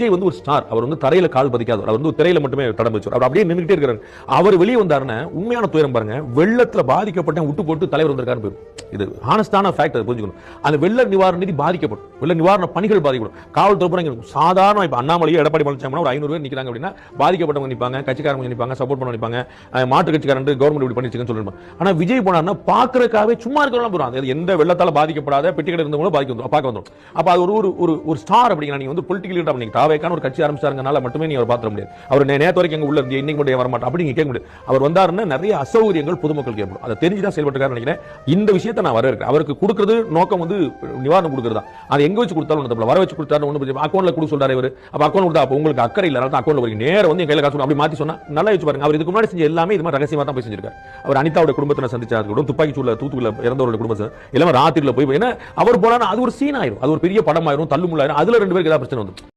விஜய் வந்து ஒரு ஸ்டார் அவர் வந்து தரையில கால் பதிக்காதவர். அவர் வந்து ஒரு திரையில மட்டுமே தடம் வச்சு அவர் அப்படியே நின்றுட்டே இருக்காரு. அவர் வெளியே வந்தாருன்னா உண்மையான துயரம் பாருங்க. வெள்ளத்துல பாதிக்கப்பட்ட விட்டு போட்டு தலைவர் வந்திருக்காருன்னு போயிடும் இது ஹானஸ்டான ஃபேக்ட் அதை புரிஞ்சுக்கணும். அந்த வெள்ள நிவாரண நிதி பாதிக்கப்படும். வெள்ள நிவாரண பணிகள் பாதிக்கப்படும். காவல்துறை பூரா சாதாரண இப்போ அண்ணாமலையோ எடப்பாடி பழனிசாமி ஒரு ஐநூறு பேர் நிற்கிறாங்க அப்படின்னா பாதிக்கப்பட்டவங்க நிற்பாங்க கட்சிக்காரங்க நிற்பாங்க சப்போர்ட் பண்ண நிற்பாங்க அஹ் மாற்று கட்சிக்காரன் கவர்மெண்ட் இப்படி பண்ணிச்சுன்னு சொல்லிருப்பாங்க. ஆனால் விஜய் போனாருன்னா பார்க்கறக்காவே சும்மா இருக்கிறவங்க போறாங்க. அது எந்த வெள்ளத்தால் பாதிக்கப்படாத பெட்டி கடை இருந்தவங்களும் பாதிக்க வந்துடும் பார்க்க வந்துடும் அப்போ அது ஒரு ஒரு ஒரு ஒரு ஸ்டார் அப்படிங்கிற நீங்கள் வந்து பொலிட்டிக்கல் லீடர் நீங்கள் தாவேக்கான ஒரு கட்சி ஆரம்பிச்சாருங்கனால மட்டுமே நீங்கள் அவர் பாத்திர முடியாது. அவர் நேற்று வரைக்கும் எங்கள் உள்ள இருந்து இன்னைக்கு மட்டும் வர அப்படி நீங்க கேட்க முடியாது. அவர் வந்தாருன்னா நிறைய அசௌகரியங்கள் பொதுமக்கள் கேட்படும் அதை தெரிஞ்சு தான் செயல்பட்டுருக்காரு நினைக்கிறேன். இந்த விஷயத்தை நான் வரவேற்கிறேன். அவருக்கு கொடுக்குறது நோக்கம் வந்து நிவாரணம் கொடுக்குறது தான் அதை எங்க வச்சு கொடுத்தாலும் தப்பு வர வச்சு கொடுத்தாரு ஒன்று அக்கௌண்ட்ல கொடுக்க சொல்றாரு இவர். அப்ப அக்கௌண்ட் கொடுத்தா அப்ப உங்களுக்கு அக்கறை இல்லை. தான் அக்கௌண்ட் வரீங்க நேரம் வந்து என் கையில காசு அப்படி மாத்தி சொன்னா நல்லா வச்சு பாருங்க. அவர் இதுக்கு முன்னாடி செஞ்ச எல்லாமே இது மாதிரி ரகசியமா தான் போய் செஞ்சிருக்காரு. அவர் அனிதாவோட குடும்பத்தை சந்திச்சா கூட துப்பாக்கி சூழல தூத்துக்குள்ள இறந்தவரோட குடும்பத்தை எல்லாமே ராத்திரில போய் ஏன்னா அவர் போனா அது ஒரு சீன் ஆயிரும். அது ஒரு பெரிய படம் ஆயிரும் தள்ளுமுள்ளாயிரும். அதுல ரெண்டு பேருக்கு ஏதாவது பிரச்சனை வந்து